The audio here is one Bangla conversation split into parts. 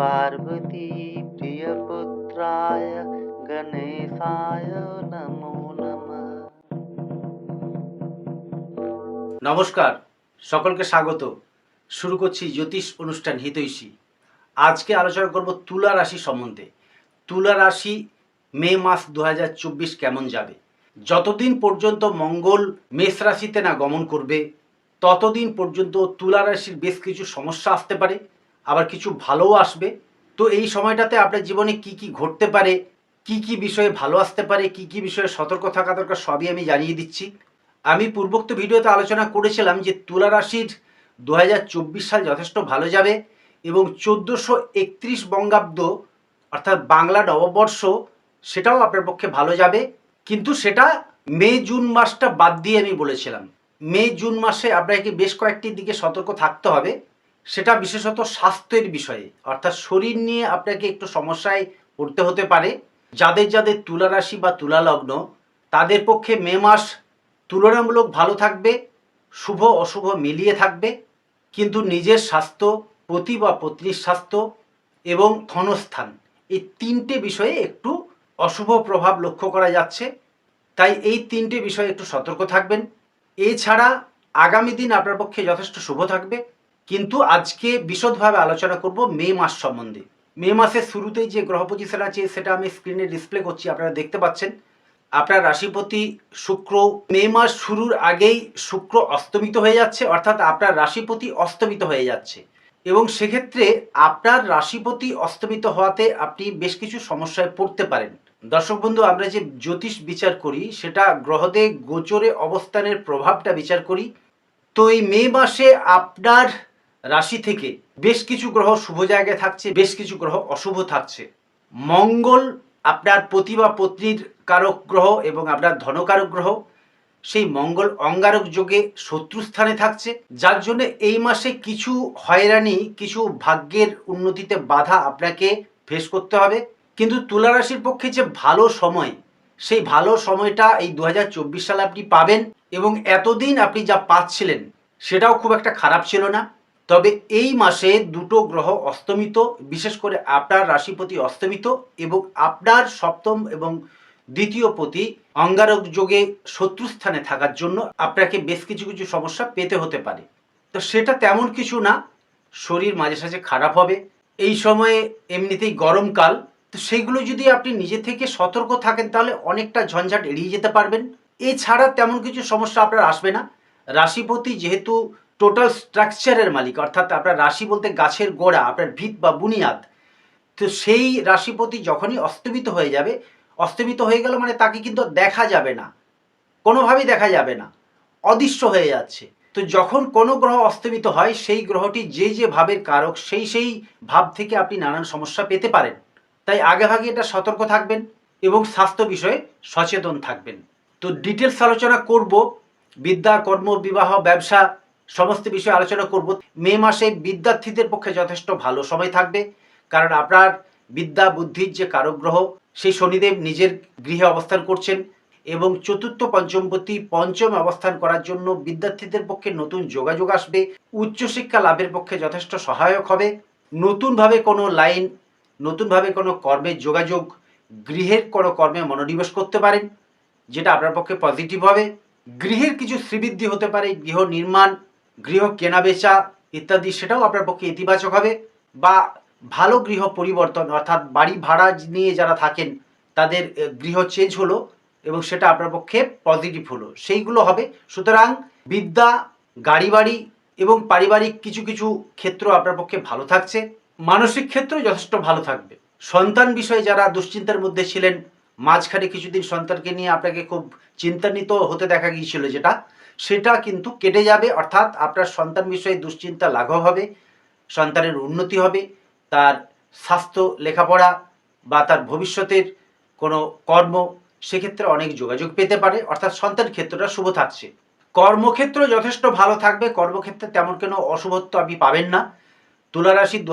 पार्वती प्रियपुत्राय गणेशाय नमो नमः নমস্কার সকলকে স্বাগত শুরু করছি জ্যোতিষ অনুষ্ঠান হিতৈষী আজকে আলোচনা করব তুলা রাশি সম্বন্ধে তুলা রাশি মে মাস দু কেমন যাবে যতদিন পর্যন্ত মঙ্গল মেষ রাশিতে না গমন করবে ততদিন পর্যন্ত তুলা রাশির বেশ কিছু সমস্যা আসতে পারে আবার কিছু ভালোও আসবে। তো এই সময়টাতে আপনার জীবনে কি কি ঘটতে পারে, কি কি বিষয়ে ভালো আসতে পারে, কি কি বিষয়ে সতর্ক থাকা দরকার সবই আমি জানিয়ে দিচ্ছি। আমি পূর্বোক্ত ভিডিওতে আলোচনা করেছিলাম যে তুলা রাশির দু হাজার চব্বিশ সাল যথেষ্ট ভালো যাবে এবং চোদ্দোশো একত্রিশ বঙ্গাব্দ, অর্থাৎ বাংলা নববর্ষ, সেটাও আপনার পক্ষে ভালো যাবে। কিন্তু সেটা মে, জুন মাসটা বাদ দিয়ে আমি বলেছিলাম। মে, জুন মাসে আপনাকে বেশ কয়েকটি দিকে সতর্ক থাকতে হবে। সেটা বিশেষত স্বাস্থ্যের বিষয়ে, অর্থাৎ শরীর নিয়ে আপনাকে একটু সমস্যায় পড়তে হতে পারে। যাদের যাদের তুলা রাশি বা তুলা লগ্ন তাদের পক্ষে মে মাস তুলনামূলক ভালো থাকবে, শুভ অশুভ মিলিয়ে থাকবে। কিন্তু নিজের স্বাস্থ্য, পতি বা পত্নীর স্বাস্থ্য এবং ধনস্থান, এই তিনটে বিষয়ে একটু অশুভ প্রভাব লক্ষ্য করা যাচ্ছে। তাই এই তিনটে বিষয়ে একটু সতর্ক থাকবেন। এছাড়া আগামী দিন আপনার পক্ষে যথেষ্ট শুভ থাকবে। কিন্তু আজকে বিশদভাবে আলোচনা করব মে মাস সম্বন্ধে। মে মাসের শুরুতেই যে গ্রহ পজিশন আছে, সেটা আমি স্ক্রিনে ডিসপ্লে করছি, আপনারা দেখতে পাচ্ছেন। আপনার রাশিপতি শুক্র, মে মাস শুরুর আগেই শুক্র অস্তমিত হয়ে যাচ্ছে, অর্থাৎ আপনার রাশিপতি অস্তমিত হয়ে যাচ্ছে। এবং সেক্ষেত্রে আপনার রাশিপতি অস্তমিত হওয়াতে আপনি বেশ কিছু সমস্যায় পড়তে পারেন। দর্শক বন্ধু, আমরা যে জ্যোতিষ বিচার করি, সেটা গ্রহদের গোচরে অবস্থানের প্রভাবটা বিচার করি। তো এই মে মাসে আপনার রাশি থেকে বেশ কিছু গ্রহ শুভ জায়গায় থাকছে, বেশ কিছু গ্রহ অশুভ থাকছে। মঙ্গল আপনার পতি বা পত্নীর কারক গ্রহ এবং আপনার ধনকারক গ্রহ, সেই মঙ্গল অঙ্গারক যোগে শত্রুস্থানে থাকছে, যার জন্য এই মাসে কিছু হয়রানি, কিছু ভাগ্যের উন্নতিতে বাধা আপনাকে ফেস করতে হবে। কিন্তু তুলা রাশির পক্ষে যে ভালো সময়, সেই ভালো সময়টা এই দু হাজার চব্বিশ সালে আপনি পাবেন এবং এতদিন আপনি যা পাচ্ছিলেন, সেটাও খুব একটা খারাপ ছিল না। তবে এই মাসে দুটো গ্রহ অস্তমিত, বিশেষ করে আপনার রাশিপতি অস্তমিত এবং আপনার সপ্তম এবং দ্বিতীয় পতি অঙ্গারক যোগে শত্রুস্থানে থাকার জন্য আপনাকে বেশ কিছু কিছু সমস্যা পেতে হতে পারে। তো সেটা তেমন কিছু না, শরীর মাঝে সাঝে খারাপ হবে, এই সময়ে এমনিতেই গরমকাল তো সেইগুলো যদি আপনি নিজে থেকে সতর্ক থাকেন তাহলে অনেকটা ঝঞ্ঝাট এড়িয়ে যেতে পারবেন। এছাড়া তেমন কিছু সমস্যা আপনার আসবে না। রাশিপতি যেহেতু টোটাল স্ট্রাকচারের মালিক, অর্থাৎ আপনার রাশি বলতে গাছের গোড়া, আপনার ভিত বা বুনিয়াদ। তো সেই রাশিপতি যখনই অস্তমিত হয়ে যাবে, অস্তমিত হয়ে গেল মানে তাকে কিন্তু দেখা যাবে না। কোনোভাবেই দেখা যাবে না। অদৃশ্য হয়ে যাচ্ছে। তো যখন কোনো গ্রহ অস্তমিত হয়, সেই গ্রহটি যে যে ভাবের কারক, সেই সেই ভাব থেকে আপনি নানান সমস্যা পেতে পারেন। তাই আগেভাগে এটা সতর্ক থাকবেন এবং স্বাস্থ্য বিষয়ে সচেতন থাকবেন। তো ডিটেলস আলোচনা করব। বিদ্যা, কর্ম, বিবাহ, ব্যবসা সমস্ত বিষয়ে আলোচনা করব। মে মাসে বিদ্যার্থীদের পক্ষে যথেষ্ট ভালো সময় থাকবে, কারণ আপনার বিদ্যা, বুদ্ধির যে কারক গ্রহ সেই শনিদেব নিজের গৃহে অবস্থান করছেন এবং চতুর্থ, পঞ্চমপতি, পঞ্চম অবস্থান করার জন্য বিদ্যার্থীদের পক্ষে নতুন যোগাযোগ আসবে। উচ্চশিক্ষা লাভের পক্ষে যথেষ্ট সহায়ক হবে। নতুনভাবে কোনো লাইন, নতুনভাবে কোনো কর্মের যোগাযোগ, গৃহের কোনো কর্মে মনোনিবেশ করতে পারেন, যেটা আপনার পক্ষে পজিটিভ হবে। গৃহের কিছু শ্রীবৃদ্ধি হতে পারে, গৃহ নির্মাণ গৃহ কেনাবেচা ইত্যাদি, সেটাও আপনার পক্ষে ইতিবাচক হবে। বা ভালো গৃহ পরিবর্তন, অর্থাৎ বাড়ি ভাড়া নিয়ে যারা থাকেন, তাদের গৃহ চেঞ্জ হলো এবং সেটা আপনার পক্ষে পজিটিভ হলো। সেইগুলো হবে। সুতরাং বিদ্যা গাড়ি বাড়ি এবং পারিবারিক কিছু কিছু ক্ষেত্র আপনার পক্ষে ভালো থাকছে। মানসিক ক্ষেত্র যথেষ্ট ভালো থাকবে। সন্তান বিষয়ে যারা দুশ্চিন্তার মধ্যে ছিলেন, মাঝখানে কিছুদিন সন্তানকে নিয়ে আপনাকে খুব চিন্তান্বিত হতে দেখা গিয়েছিল যেটা। সেটা কিন্তু কেটে যাবে, অর্থাৎ আপনার সন্তান বিষয়ে দুশ্চিন্তা লাঘব হবে, সন্তানের উন্নতি হবে, তার স্বাস্থ্য, লেখাপড়া বা তার ভবিষ্যতের কোনো কর্ম সেক্ষেত্রে অনেক যোগাযোগ পেতে পারে, অর্থাৎ সন্তান ক্ষেত্রটা শুভ থাকছে। কর্মক্ষেত্র যথেষ্ট ভালো থাকবে, কর্মক্ষেত্রে তেমন কোনো অশুভত্ব আপনি পাবেন না। তুলা রাশি দু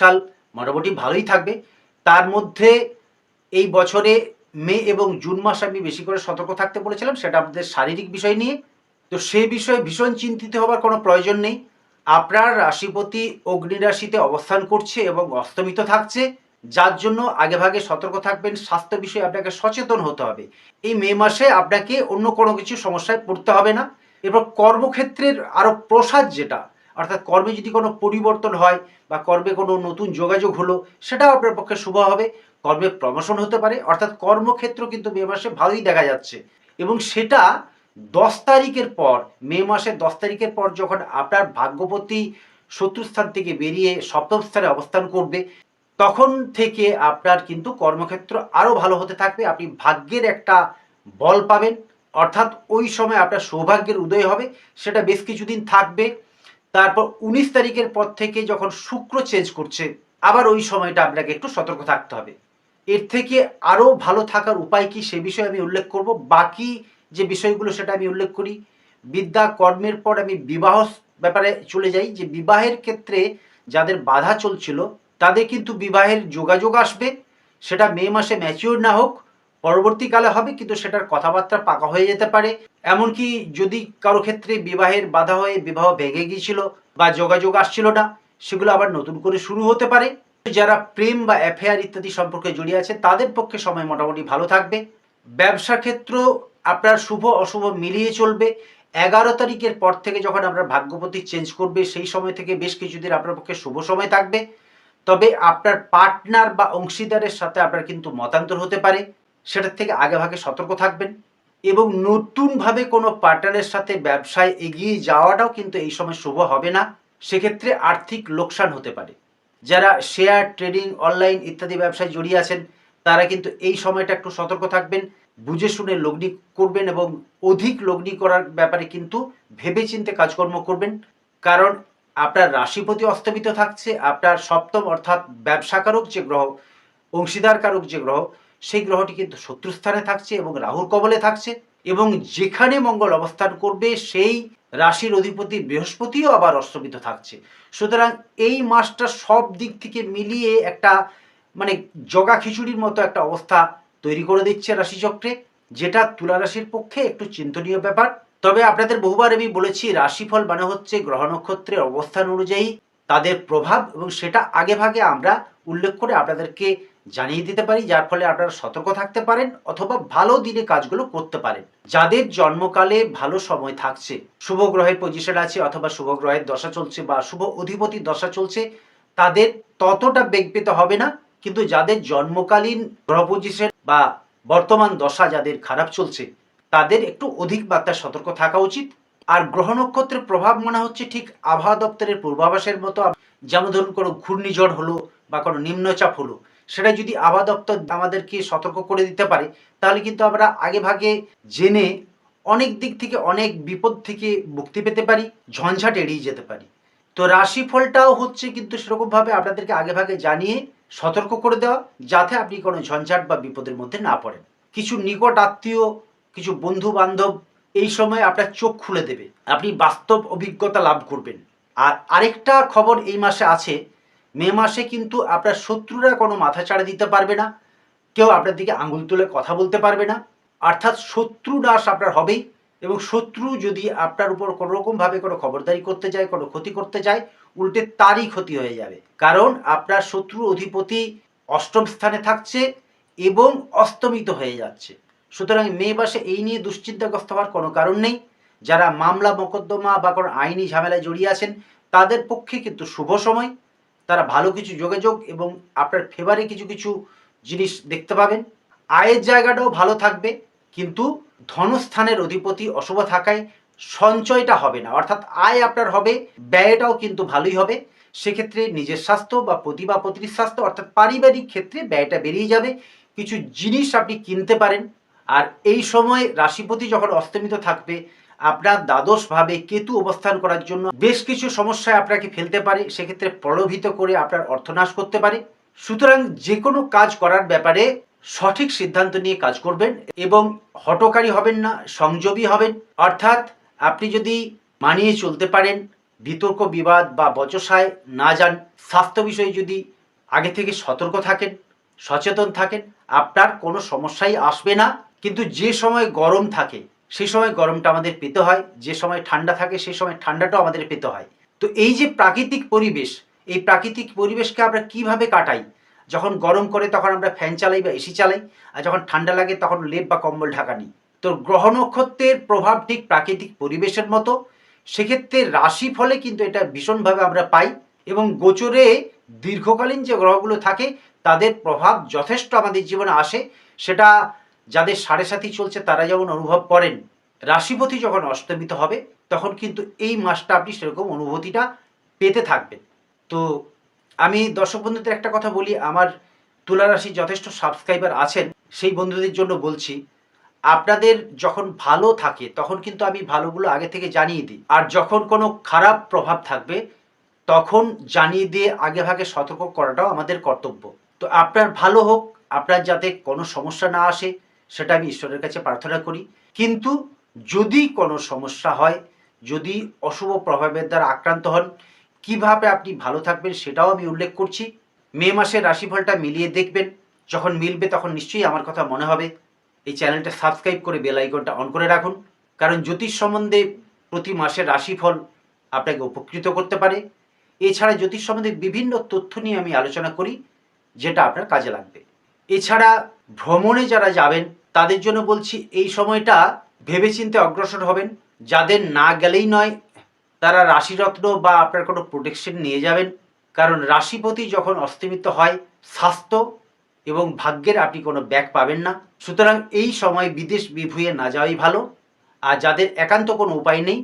সাল মোটামুটি ভালোই থাকবে। তার মধ্যে এই বছরে মে এবং জুন মাস আমি বেশি করে সতর্ক থাকতে বলেছিলাম, সেটা আপনাদের শারীরিক বিষয় নিয়ে। তো সেই বিষয়ে ভীষণ চিন্তিত হবার কোনো প্রয়োজন নেই। আপনার রাশিপতি অগ্নিরাশিতে অবস্থান করছে এবং অস্তমিত থাকছে, যার জন্য আগেভাগে সতর্ক থাকবেন, স্বাস্থ্য বিষয়ে আপনাকে সচেতন হতে হবে। এই মে মাসে আপনাকে অন্য কোনো কিছু সমস্যায় পড়তে হবে না। এরপর কর্মক্ষেত্রের আরও প্রসাদ যেটা, অর্থাৎ কর্মে যদি কোনো পরিবর্তন হয় বা কর্মে কোনো নতুন যোগাযোগ হলো, সেটাও আপনার পক্ষে শুভ হবে। কর্মে প্রমোশন হতে পারে, অর্থাৎ কর্মক্ষেত্র কিন্তু মে মাসে ভালোই দেখা যাচ্ছে। এবং সেটা দশ তারিখের পর, মে মাসের দশ তারিখের পর যখন আপনার ভাগ্যপতি শত্রুস্থান থেকে বেরিয়ে সপ্তম স্থানে অবস্থান করবে, তখন থেকে আপনার কিন্তু কর্মক্ষেত্র আরও ভালো হতে থাকবে। আপনি ভাগ্যের একটা বল পাবেন। অর্থাৎ ওই সময় আপনার সৌভাগ্যের উদয় হবে, সেটা বেশ কিছুদিন থাকবে। তারপর উনিশ তারিখের পর থেকে যখন শুক্র চেঞ্জ করছে, আবার ওই সময়টা আপনাকে একটু সতর্ক থাকতে হবে। এর থেকে আরও ভালো থাকার উপায় কি সে বিষয়ে আমি উল্লেখ করব। বাকি যে বিষয়গুলো সেটা আমি উল্লেখ করি। বিদ্যা কর্মের পর আমি বিবাহ ব্যাপারে চলে যাই, যে বিবাহের ক্ষেত্রে যাদের বাধা চলছিল, তাদের কিন্তু বিবাহের যোগাযোগ আসবে। সেটা মে মাসে ম্যাচিওর না হোক, পরবর্তীকালে হবে, কিন্তু সেটার কথাবার্তা পাকা হয়ে যেতে পারে। এমনকি যদি কারও ক্ষেত্রে বিবাহের বাধা হয়ে বিবাহ ভেঙে গিয়েছিল বা যোগাযোগ আসছিল না, সেগুলো আবার নতুন করে শুরু হতে পারে। যারা প্রেম বা অ্যাফেয়ার ইত্যাদি সম্পর্কে জড়িয়ে আছে, তাদের পক্ষে সময় মোটামুটি ভালো থাকবে। ব্যবসা ক্ষেত্র আপনার শুভ অশুভ মিলিয়ে চলবে। এগারো তারিখের পর থেকে যখন আপনার ভাগ্যপতি চেঞ্জ করবে, সেই সময় থেকে বেশ কিছুদিন আপনার পক্ষে শুভ সময় থাকবে। তবে আপনার পার্টনার বা অংশীদারের সাথে আপনার কিন্তু মতান্তর হতে পারে। সেটার থেকে আগেভাগে সতর্ক থাকবেন। এবং নতুনভাবে কোনো পার্টনারের সাথে ব্যবসায় এগিয়ে যাওয়াটাও কিন্তু এই সময় শুভ হবে না। সেক্ষেত্রে আর্থিক লোকসান হতে পারে। যারা শেয়ার ট্রেডিং অনলাইন ইত্যাদি ব্যবসায় জড়িয়ে আছেন, তারা কিন্তু এই সময়টা একটু সতর্ক থাকবেন। বুঝে শুনে লগ্নি করবেন এবং অধিক লগ্নি করার ব্যাপারে কিন্তু ভেবে ভেবেচিন্তে কাজকর্ম করবেন। কারণ আপনার রাশিপতি অস্তমিত থাকছে, আপনার সপ্তম অর্থাৎ ব্যবসাকারক যে গ্রহ, অংশীদারকারক যে গ্রহ, সেই গ্রহটি কিন্তু শত্রুস্থানে থাকছে এবং রাহুর কবলে থাকছে এবং যেখানে মঙ্গল অবস্থান করবে, সেই রাশির অধিপতি বৃহস্পতিও আবার অস্তমিত থাকছে। সুতরাং এই মাসটা সব দিক থেকে মিলিয়ে একটা মানে জগা খিচুড়ির মতো একটা অবস্থা তৈরি করে দিচ্ছে রাশিচক্রে, যেটা তুলা রাশির পক্ষে একটু চিন্তনীয় ব্যাপার। তবে আপনাদের বহুবার আমি বলেছি, রাশিফল মানে হচ্ছে গ্রহ নক্ষত্রের অবস্থান অনুযায়ী তাদের প্রভাব, এবং সেটা আগে ভাগে আমরা উল্লেখ করে আপনাদেরকে জানিয়ে দিতে পারি, যার ফলে আপনারা সতর্ক থাকতে পারেন অথবা ভালো দিনে কাজগুলো করতে পারেন। যাদের জন্মকালে ভালো সময় থাকছে, শুভ গ্রহের পজিশন আছে অথবা শুভ গ্রহের দশা চলছে বা শুভ অধিপতির দশা চলছে, তাদের ততটা বেগ পেতে হবে না। কিন্তু যাদের জন্মকালীন গ্রহ পজিশন বা বর্তমান দশা যাদের খারাপ চলছে, তাদের একটু অধিক মাত্রায় সতর্ক থাকা উচিত। আর গ্রহ নক্ষত্রের প্রভাব মনে হচ্ছে ঠিক আবহাওয়া দপ্তরের পূর্বাভাসের মতো। যেমন ধরুন কোনো ঘূর্ণিঝড় হলো বা কোনো নিম্নচাপ হলো, সেটা যদি আবহাওয়া দপ্তর আমাদেরকে সতর্ক করে দিতে পারে, তাহলে কিন্তু আমরা আগে ভাগে জেনে অনেক দিক থেকে, অনেক বিপদ থেকে মুক্তি পেতে পারি, ঝঞ্ঝাট এড়িয়ে যেতে পারি। তো রাশিফলটাও হচ্ছে কিন্তু সেরকমভাবে আপনাদেরকে আগে ভাগে জানিয়ে সতর্ক করে দেওয়া যাতে আপনি কোনো ঝঞ্ঝাট বা বিপদের মধ্যে না পড়েন। কিছু নিকট আত্মীয়, কিছু বন্ধু বান্ধব এই সময় আপনার চোখ খুলে দেবে। আপনি বাস্তব অভিজ্ঞতা লাভ করবেন। আর আরেকটা খবর এই মাসে আছে, মে মাসে কিন্তু আপনার শত্রুরা কোনো মাথা চাড়া দিতে পারবে না। কেউ আপনার দিকে আঙুল তুলে কথা বলতে পারবে না। অর্থাৎ শত্রু নাশ আপনার হবেই এবং শত্রু যদি আপনার উপর কোনো রকমভাবে কোনো খবরদারি করতে যায় কোনো ক্ষতি করতে যায় উল্টে তারই ক্ষতি হয়ে যাবে। কারণ আপনার শত্রু অধিপতি অষ্টম স্থানে থাকছে এবং অস্তমিত হয়ে যাচ্ছে। সুতরাং মে মাসে এই নিয়ে দুশ্চিন্তাগ্রস্ত হওয়ার কোনো কারণ নেই। যারা মামলা, মোকদ্দমা বা কোনো আইনি ঝামেলায় জড়িয়ে আছেন, তাদের পক্ষে কিন্তু শুভ সময়। তারা ভালো কিছু যোগাযোগ এবং আপনার ফেভারে কিছু কিছু জিনিস দেখতে পাবেন। আয়ের জায়গাটাও ভালো থাকবে, কিন্তু ধনস্থানের অধিপতি অশুভ থাকায় সঞ্চয়টা হবে না। অর্থাৎ আয় আপনার হবে, ব্যয়টাও কিন্তু ভালোই হবে। সেক্ষেত্রে নিজের স্বাস্থ্য বা প্রতি বা পত্নীর স্বাস্থ্য, অর্থাৎ পারিবারিক ক্ষেত্রে ব্যয়টা বেরিয়ে যাবে। কিছু জিনিস আপনি কিনতে পারেন। আর এই সময় রাশিপতি যখন অস্তমিত থাকবে, আপনার দ্বাদশভাবে কেতু অবস্থান করার জন্য বেশ কিছু সমস্যায় আপনাকে ফেলতে পারে। সেক্ষেত্রে প্রলোভিত করে আপনার অর্থনাশ করতে পারে। সুতরাং যে কোনো কাজ করার ব্যাপারে সঠিক সিদ্ধান্ত নিয়ে কাজ করবেন এবং হটকারী হবেন না, সংযমী হবেন। অর্থাৎ আপনি যদি মানিয়ে চলতে পারেন, বিতর্ক, বিবাদ বা বচসায় না যান, স্বাস্থ্য বিষয়ে যদি আগে থেকে সতর্ক থাকেন, সচেতন থাকেন, আপনার কোনো সমস্যাই আসবে না। কিন্তু যে সময় গরম থাকে সেই সময় গরমটা আমাদের পেতে হয়, যে সময় ঠান্ডা থাকে সেই সময় ঠান্ডাটাও আমাদের পেতে হয়। তো এই যে প্রাকৃতিক পরিবেশ, এই প্রাকৃতিক পরিবেশকে আমরা কীভাবে কাটাই? যখন গরম করে তখন আমরা ফ্যান চালাই বা এসি চালাই, আর যখন ঠান্ডা লাগে তখন লেপ বা কম্বল ঢাকা নিই। তো গ্রহ নক্ষত্রের প্রভাব ঠিক প্রাকৃতিক পরিবেশের মতো। সেক্ষেত্রে রাশি ফলে কিন্তু এটা ভীষণভাবে আমরা পাই এবং গোচরে দীর্ঘকালীন যে গ্রহগুলো থাকে, তাদের প্রভাব যথেষ্ট আমাদের জীবনে আসে। সেটা যাদের সাড়ে সাথী চলছে, তারা যেমন অনুভব করেন, রাশিপতি যখন অস্তমিত হবে, তখন কিন্তু এই মাসটা আপনি সেরকম অনুভূতিটা পেতে থাকবেন। তো আমি দর্শক বন্ধুদের একটা কথা বলি, আমার তুলা রাশির যথেষ্ট সাবস্ক্রাইবার আছেন, সেই বন্ধুদের জন্য বলছি আপনাদের যখন ভালো থাকে, তখন কিন্তু আমি ভালোগুলো আগে থেকে জানিয়ে দিই। আর যখন কোনো খারাপ প্রভাব থাকবে, তখন জানিয়ে দিয়ে আগে ভাগে সতর্ক করাটাও আমাদের কর্তব্য। তো আপনার ভালো হোক, আপনার যাতে কোনো সমস্যা না আসে, সেটা আমি ঈশ্বরের কাছে প্রার্থনা করি। কিন্তু যদি কোনো সমস্যা হয়, যদি অশুভ প্রভাবের দ্বারা আক্রান্ত হন, কীভাবে আপনি ভালো থাকবেন সেটাও আমি উল্লেখ করছি। মে মাসের রাশিফলটা মিলিয়ে দেখবেন। যখন মিলবে তখন নিশ্চয়ই আমার কথা মনে হবে। এই চ্যানেলটা সাবস্ক্রাইব করে বেল আইকনটা অন করে রাখুন। কারণ জ্যোতিষ সম্বন্ধে প্রতি মাসের রাশিফল আপনাকে উপকৃত করতে পারে। এছাড়া জ্যোতিষ সম্বন্ধে বিভিন্ন তথ্য নিয়ে আমি আলোচনা করি, যেটা আপনার কাজে লাগবে। এছাড়া ভ্রমণে যারা যাবেন, তাদের জন্য বলছি এই সময়টা ভেবেচিন্তে অগ্রসর হবেন। যাদের না গেলেই নয়, তারা রাশিরত্ন বা আপনার কোনো প্রোটেকশন নিয়ে যাবেন। কারণ রাশিপতি যখন অস্তমিত হয়, স্বাস্থ্য এবং ভাগ্যের আপনি কোনো ব্যাগ পাবেন না। সুতরাং এই সময় বিদেশ বিভুয়ে না যাওয়াই ভালো। আর যাদের একান্ত কোনো উপায় নেই,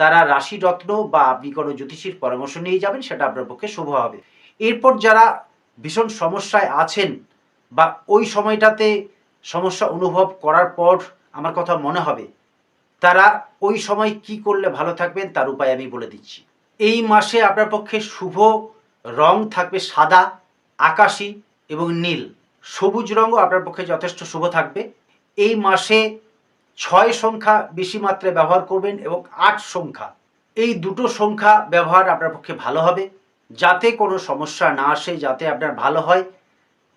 তারা রাশিরত্ন বা আপনি কোনো জ্যোতিষীর পরামর্শ নিয়ে যাবেন, সেটা আপনার পক্ষে শুভ হবে। এরপর যারা ভীষণ সমস্যায় আছেন বা ওই সময়টাতে সমস্যা অনুভব করার পর আমার কথা মনে হবে, তারা ওই সময় কি করলে ভালো থাকবেন তার উপায় আমি বলে দিচ্ছি। এই মাসে আপনার পক্ষে শুভ রং থাকবে সাদা, আকাশি এবং নীল। সবুজ রঙও আপনার পক্ষে যথেষ্ট শুভ থাকবে। এই মাসে ছয় সংখ্যা বেশি মাত্রায় ব্যবহার করবেন এবং আট সংখ্যা। এই দুটো সংখ্যা ব্যবহার আপনার পক্ষে ভালো হবে। যাতে কোনো সমস্যা না আসে, যাতে আপনার ভালো হয়,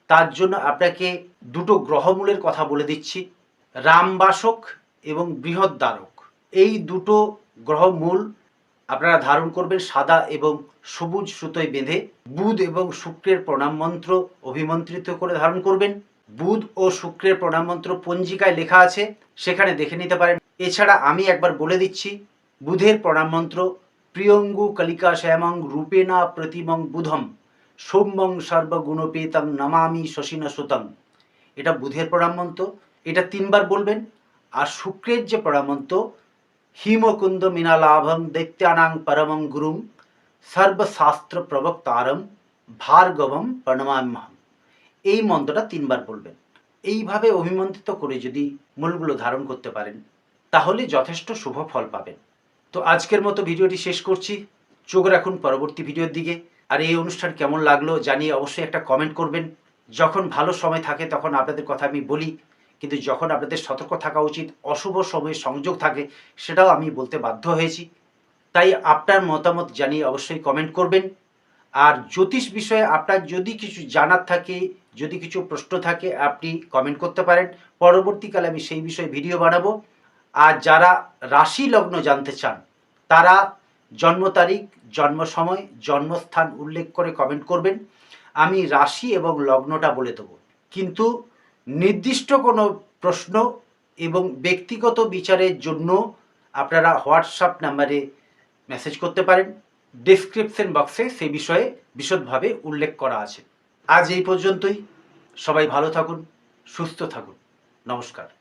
তার জন্য আপনাকে দুটো গ্রহমূলের কথা বলে দিচ্ছি। রামবাসক এবং বৃহদ্বারক। এই দুটো গ্রহমূল আপনারা ধারণ করবেন সাদা এবং সবুজ সুতোয় বেঁধে বুধ এবং শুক্রের প্রণাম মন্ত্র অভিমন্ত্রিত করে ধারণ করবেন। বুধ ও শুক্রের প্রণাম মন্ত্র পঞ্জিকায় লেখা আছে, সেখানে দেখে নিতে পারেন। এছাড়া আমি একবার বলে দিচ্ছি, বুধের প্রণাম মন্ত্র, প্রিয়ঙ্গু কলিকা শ্যামং রূপেণা প্রতিমং বুধম, সৌম্যং সর্বগুণপেতং নমামি শশিন সুতং। এটা বুধের প্রণাম মন্ত্র, এটা তিনবার বলবেন। আর শুক্রের যে প্রণাম মন্ত্র হিমকুন্দ মিনালাভং দৈত্যানাং পরমং গুরুং সর্বশাস্ত্র প্রবক্তারম ভার্গবম প্রণমাম্যহম। এই মন্ত্রটা তিনবার বলবেন। এইভাবে অভিমন্ত্রিত করে যদি মূলগুলো ধারণ করতে পারেন, তাহলে যথেষ্ট শুভ ফল পাবেন। তো আজকের মতো ভিডিওটি শেষ করছি। চোখ রাখুন পরবর্তী ভিডিওর দিকে। আর এই অনুষ্ঠান কেমন লাগল জানিয়ে অবশ্যই একটা কমেন্ট করবেন। যখন ভালো সময় থাকে তখন আপনাদের কথা আমি বলি। কিন্তু যখন আপনাদের সতর্ক থাকা উচিত, অশুভ সময়ে সংযোগ থাকে, সেটাও আমি বলতে বাধ্য হয়েছি। তাই আপনার মতামত জানিয়ে অবশ্যই কমেন্ট করবেন। আর জ্যোতিষ বিষয়ে আপনার যদি কিছু জানার থাকে, যদি কিছু প্রশ্ন থাকে, আপনি কমেন্ট করতে পারেন। পরবর্তীকালে আমি সেই বিষয়ে ভিডিও বানাবো। আর যারা রাশি লগ্ন জানতে চান, তারা জন্ম তারিখ, জন্ম সময়, জন্মস্থান উল্লেখ করে কমেন্ট করবেন। আমি রাশি এবং লগ্নটা বলে দেবো। কিন্তু নির্দিষ্ট কোনো প্রশ্ন এবং ব্যক্তিগত বিচারের জন্য আপনারা হোয়াটসঅ্যাপ নাম্বারে মেসেজ করতে পারেন। ডেসক্রিপশন বক্সে সেই বিষয়ে বিশদভাবে উল্লেখ করা আছে। আজ এই পর্যন্তই। সবাই ভালো থাকুন, সুস্থ থাকুন। নমস্কার।